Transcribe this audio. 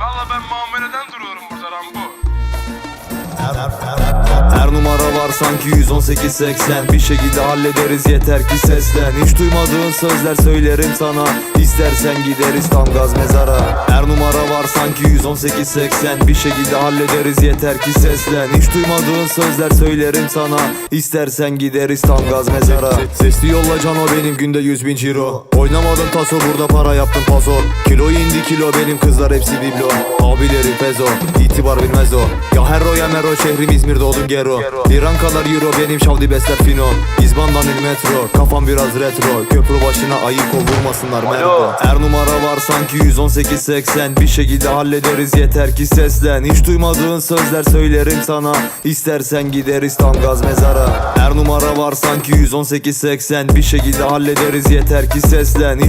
Valla ben muameleden duruyorum burada Rambo. Her numara var sanki 118-80 Bir şekilde hallederiz yeter ki seslen. Hiç duymadığın sözler söylerim sana. İstersen gideriz tam gaz mezara. Her numara var sanki 118-80 Bir şekilde hallederiz yeter ki seslen. Hiç duymadığın sözler söylerim sana. İstersen gideriz tam gaz mezara. Sesli yolla cano benim günde 100 bin ciro. Oynamadım taso burada para yaptım paso. Kilo indi kilo benim kızlar hepsi biblo. Abilerim pezo itibar bilmez o. Ya herro ya mero şehrim İzmir'de oldum gero. İran kadar euro benim şavdi besler fino. İzbandan il metro kafam biraz retro. Köprü başına ayık ol vurmasınlar merdo. Her numara var sanki 118-80 Bir şekilde hallederiz yeter ki seslen. Hiç duymadığın sözler söylerim sana. İstersen gideriz tam gaz mezara. Her numara var sanki 118-80 Bir şekilde hallederiz yeter ki seslen. Hiç